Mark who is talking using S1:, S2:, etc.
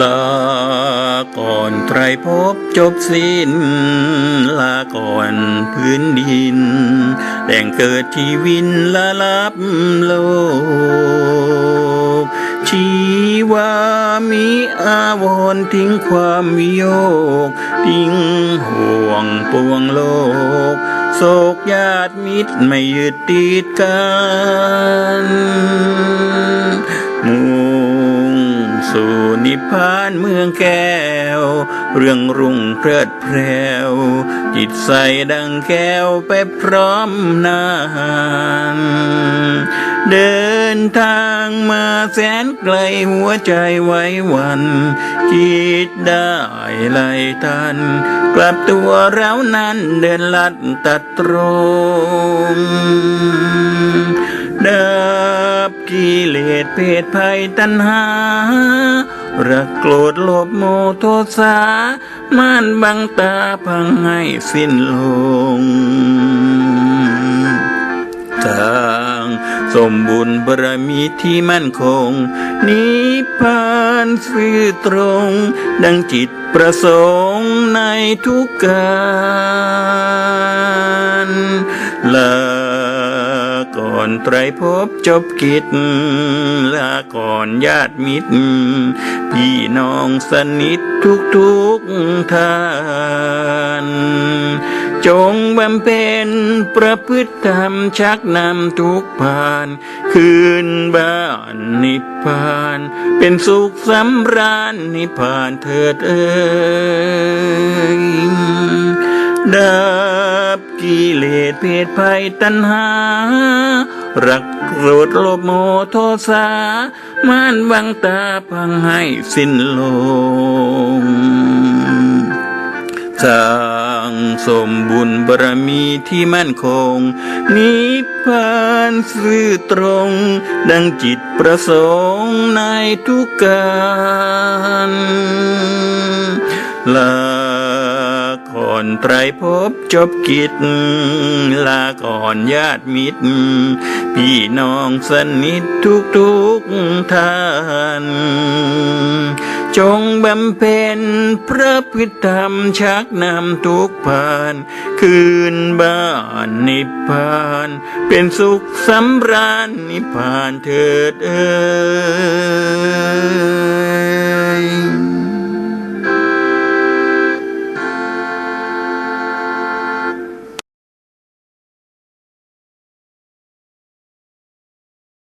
S1: ลาก่อนไตรภพจบสิ้น ลาก่อนพื้นดินแหล่งเกิดชีวินละลับโลก ชีวามีอาวรทิ้งความวิโยก ทิ้งห่วงปวงโลก โศกญาติมิตรไม่ยึดติดกัน พพานเมืองแก้ว เรื่องรุ่งเพลิดเพลว จิตใสดังแก้วไปพร้อมนาน เดินทางมาแสนไกลหัวใจไว้วันคิดได้ไลทัน กลับตัวเรานั้นเดินลัดตัดตรงดับกิเลสเพศภัยตัณหา รักโกรธโลภโมโทสาม่านบังตาพังให้สิ้นลงทางสมบุญบารมีที่มั่นคง นิพพานซื่อตรง ดังจิตประสงค์ในทุกการ ไตรภพจบกิจลาก่อนญาติมิตร พี่น้องสนิททุกทุกท่าน จงบำเพ็ญประพฤติธรรมชักนำทุกผ่าน คืนบ้านนิพพาน เป็นสุขสำราญนิพพานเถิดเอ่ยดั บกิเลสเพศภัยตัณหา รักโกรธโลภโมโทสามานบังตาพังให้สิ้นลงสร้างสมบุญบารมีที่มั่นคง นิพพานซื่อตรง ดังจิตประสงค์ในทุกการลา อนไตรภพจบกิจ ลาก่อนญาติมิตร พี่น้องสนิททุกทุกท่าน จงบำเพ็ญพระพิธรรมชักนำทุกผ่าน คืนบ้านนิพพาน เป็นสุขสำราญนิพพานเถิดเอ่ย